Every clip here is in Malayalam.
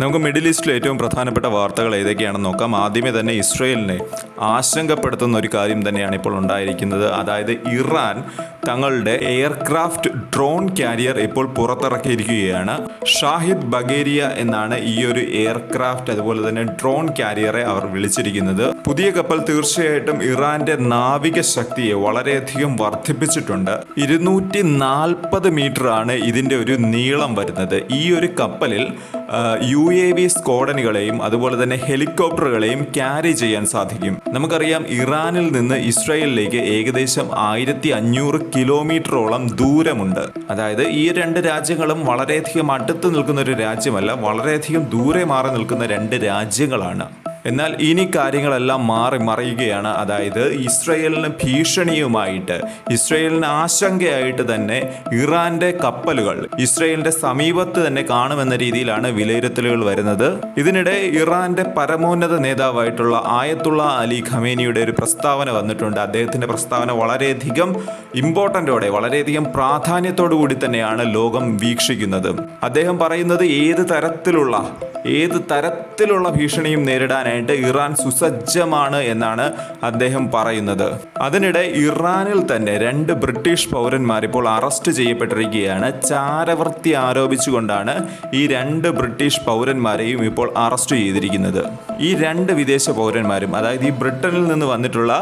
നമുക്ക് മിഡിൽ ഈസ്റ്റിലെ ഏറ്റവും പ്രധാനപ്പെട്ട വാർത്തകൾ ഏതൊക്കെയാണെന്ന് നോക്കാം. ആദ്യമേ തന്നെ ഇസ്രയേലിനെ ആശങ്കപ്പെടുത്തുന്ന ഒരു കാര്യം തന്നെയാണ് ഇപ്പോൾ ഉണ്ടായിരിക്കുന്നത്. അതായത് ഇറാൻ തങ്ങളുടെ എയർക്രാഫ്റ്റ് ഡ്രോൺ കാരിയർ ഇപ്പോൾ പുറത്തിറക്കിയിരിക്കുകയാണ്. ഷാഹിദ് ബഗേരിയ എന്നാണ് ഈ ഒരു എയർക്രാഫ്റ്റ് അതുപോലെ തന്നെ ഡ്രോൺ കാരിയറെ അവർ വിളിച്ചിരിക്കുന്നത്. പുതിയ കപ്പൽ തീർച്ചയായിട്ടും ഇറാന്റെ നാവിക ശക്തിയെ വളരെയധികം വർദ്ധിപ്പിച്ചിട്ടുണ്ട്. ഇരുന്നൂറ്റി നാൽപ്പത് മീറ്റർ ആണ് ഇതിന്റെ ഒരു നീളം വരുന്നത്. ഈ ഒരു കപ്പലിൽ യു എ വി സ്ക്വാഡനുകളെയും അതുപോലെ തന്നെ ഹെലികോപ്റ്ററുകളെയും ക്യാരി ചെയ്യാൻ സാധിക്കും. നമുക്കറിയാം ഇറാനിൽ നിന്ന് ഇസ്രായേലിലേക്ക് ഏകദേശം ആയിരത്തി അഞ്ഞൂറ് കിലോമീറ്ററോളം ദൂരമുണ്ട്. അതായത് ഈ രണ്ട് രാജ്യങ്ങളും വളരെയധികം അടുത്ത് നിൽക്കുന്ന ഒരു രാജ്യമല്ല വളരെയധികം ദൂരെ മാറി നിൽക്കുന്ന രണ്ട് രാജ്യങ്ങളാണ്. എന്നാൽ ഇനി കാര്യങ്ങളെല്ലാം മാറി മറിയുകയാണ്. അതായത് ഇസ്രയേലിന് ഭീഷണിയുമായിട്ട് ഇസ്രയേലിന് ആശങ്കയായിട്ട് തന്നെ ഇറാന്റെ കപ്പലുകൾ ഇസ്രയേലിന്റെ സമീപത്ത് തന്നെ കാണുമെന്ന രീതിയിലാണ് വിലയിരുത്തലുകൾ വരുന്നത്. ഇതിനിടെ ഇറാന്റെ പരമോന്നത നേതാവായിട്ടുള്ള ആയത്തുള്ള അലി ഖമേനിയുടെ ഒരു പ്രസ്താവന വന്നിട്ടുണ്ട്. അദ്ദേഹത്തിന്റെ പ്രസ്താവന വളരെയധികം ഇമ്പോർട്ടന്റോടെ വളരെയധികം പ്രാധാന്യത്തോടു കൂടി തന്നെയാണ് ലോകം വീക്ഷിക്കുന്നത്. അദ്ദേഹം പറയുന്നത് ഏത് തരത്തിലുള്ള ഏത് തരത്തിലുള്ള ഭീഷണിയും നേരിടാനായിട്ട് ഇറാൻ സുസജ്ജമാണ് എന്നാണ് അദ്ദേഹം പറയുന്നത്. അതിനിടെ ഇറാനിൽ തന്നെ രണ്ട് ബ്രിട്ടീഷ് പൗരന്മാർ ഇപ്പോൾ അറസ്റ്റ് ചെയ്യപ്പെട്ടിരിക്കുകയാണ്. ചാരവൃത്തി ആരോപിച്ചുകൊണ്ടാണ് ഈ രണ്ട് ബ്രിട്ടീഷ് പൗരന്മാരെയും ഇപ്പോൾ അറസ്റ്റ് ചെയ്തിരിക്കുന്നത്. ഈ രണ്ട് വിദേശ പൗരന്മാരും അതായത് ഈ ബ്രിട്ടനിൽ നിന്ന് വന്നിട്ടുള്ള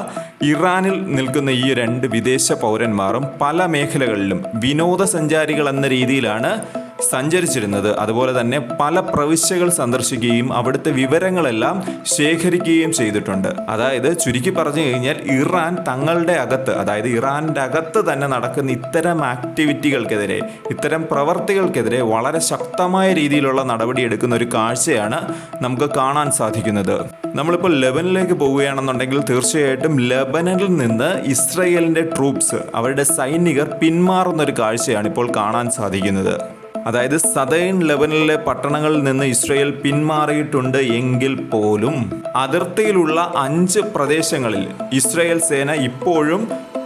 ഇറാനിൽ നിൽക്കുന്ന ഈ രണ്ട് വിദേശ പൗരന്മാരും പല മേഖലകളിലും വിനോദസഞ്ചാരികൾ എന്ന രീതിയിലാണ് സഞ്ചരിച്ചിരുന്നത്. അതുപോലെ തന്നെ പല പ്രവിശ്യകൾ സന്ദർശിക്കുകയും അവിടുത്തെ വിവരങ്ങളെല്ലാം ശേഖരിക്കുകയും ചെയ്തിട്ടുണ്ട്. അതായത് ചുരുക്കി പറഞ്ഞു കഴിഞ്ഞാൽ ഇറാൻ തങ്ങളുടെ അകത്ത് അതായത് ഇറാന്റെ അകത്ത് തന്നെ നടക്കുന്ന ഇത്തരം ആക്ടിവിറ്റികൾക്കെതിരെ ഇത്തരം പ്രവർത്തികൾക്കെതിരെ വളരെ ശക്തമായ രീതിയിലുള്ള നടപടി എടുക്കുന്ന ഒരു കാഴ്ചയാണ് നമുക്ക് കാണാൻ സാധിക്കുന്നത്. നമ്മളിപ്പോൾ ലെബനിലേക്ക് പോവുകയാണെന്നുണ്ടെങ്കിൽ തീർച്ചയായിട്ടും ലെബനനിൽ നിന്ന് ഇസ്രയേലിന്റെ ട്രൂപ്സ് അവരുടെ സൈനികർ പിന്മാറുന്ന ഒരു കാഴ്ചയാണ് ഇപ്പോൾ കാണാൻ സാധിക്കുന്നത്. അതായത് സതേൺ ലെബനിലെ പട്ടണങ്ങളിൽ നിന്ന് ഇസ്രയേൽ പിന്മാറിയിട്ടുണ്ട് എങ്കിൽ പോലും അതിർത്തിയിലുള്ള അഞ്ച് പ്രദേശങ്ങളിൽ ഇസ്രയേൽ സേന ഇപ്പോഴും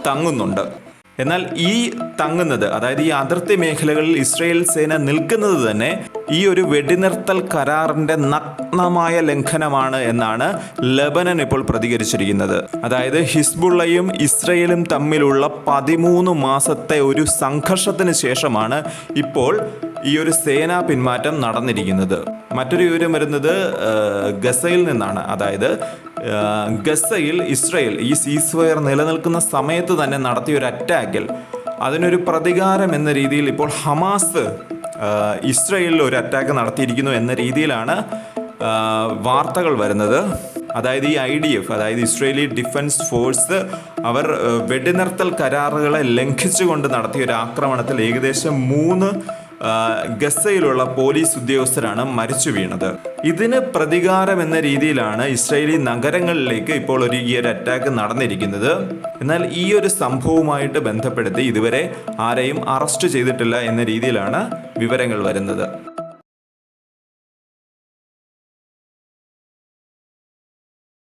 തങ്ങുന്നുണ്ട്. എന്നാൽ ഈ തങ്ങുന്നത് അതായത് ഈ അതിർത്തി മേഖലകളിൽ ഇസ്രയേൽ സേന നിൽക്കുന്നത് തന്നെ ഈ ഒരു വെടിനിർത്തൽ കരാറിന്റെ നഗ്നമായ ലംഘനമാണ് എന്നാണ് ലബനൻ ഇപ്പോൾ പ്രതികരിച്ചിരിക്കുന്നത്. അതായത് ഹിസ്ബുള്ളയും ഇസ്രയേലും തമ്മിലുള്ള പതിമൂന്ന് മാസത്തെ ഒരു സംഘർഷത്തിന് ശേഷമാണ് ഇപ്പോൾ ഈ ഒരു സേനാ പിന്മാറ്റം നടന്നിരിക്കുന്നത്. മറ്റൊരു വിവരം വരുന്നത് ഗസയിൽ നിന്നാണ്. അതായത് ഗസയിൽ ഇസ്രയേൽ ഈ സീസ് ഫയർ നിലനിൽക്കുന്ന സമയത്ത് തന്നെ നടത്തിയ ഒരു അറ്റാക്കിൽ അതിനൊരു പ്രതികാരം എന്ന രീതിയിൽ ഇപ്പോൾ ഹമാസ് ഇസ്രയേലിൽ ഒരു അറ്റാക്ക് നടത്തിയിരിക്കുന്നു എന്ന രീതിയിലാണ് വാർത്തകൾ വരുന്നത്. അതായത് ഈ ഐ ഡി എഫ് അതായത് ഇസ്രേലി ഡിഫൻസ് ഫോഴ്സ് അവർ വെടിനിർത്തൽ കരാറുകളെ ലംഘിച്ചുകൊണ്ട് നടത്തിയ ഒരു ആക്രമണത്തിൽ ഏകദേശം മൂന്ന് ഗസയിലുള്ള പോലീസ് ഉദ്യോഗസ്ഥരാണ് മരിച്ചു വീണത്. ഇതിന് പ്രതികാരം എന്ന രീതിയിലാണ് ഇസ്രയേലി നഗരങ്ങളിലേക്ക് ഇപ്പോൾ ഒരു ഈ ഒരു അറ്റാക്ക് നടന്നിരിക്കുന്നത്. എന്നാൽ ഈ ഒരു സംഭവവുമായിട്ട് ബന്ധപ്പെടുത്തി ഇതുവരെ ആരെയും അറസ്റ്റ് ചെയ്തിട്ടില്ല എന്ന രീതിയിലാണ് വിവരങ്ങൾ വരുന്നത്.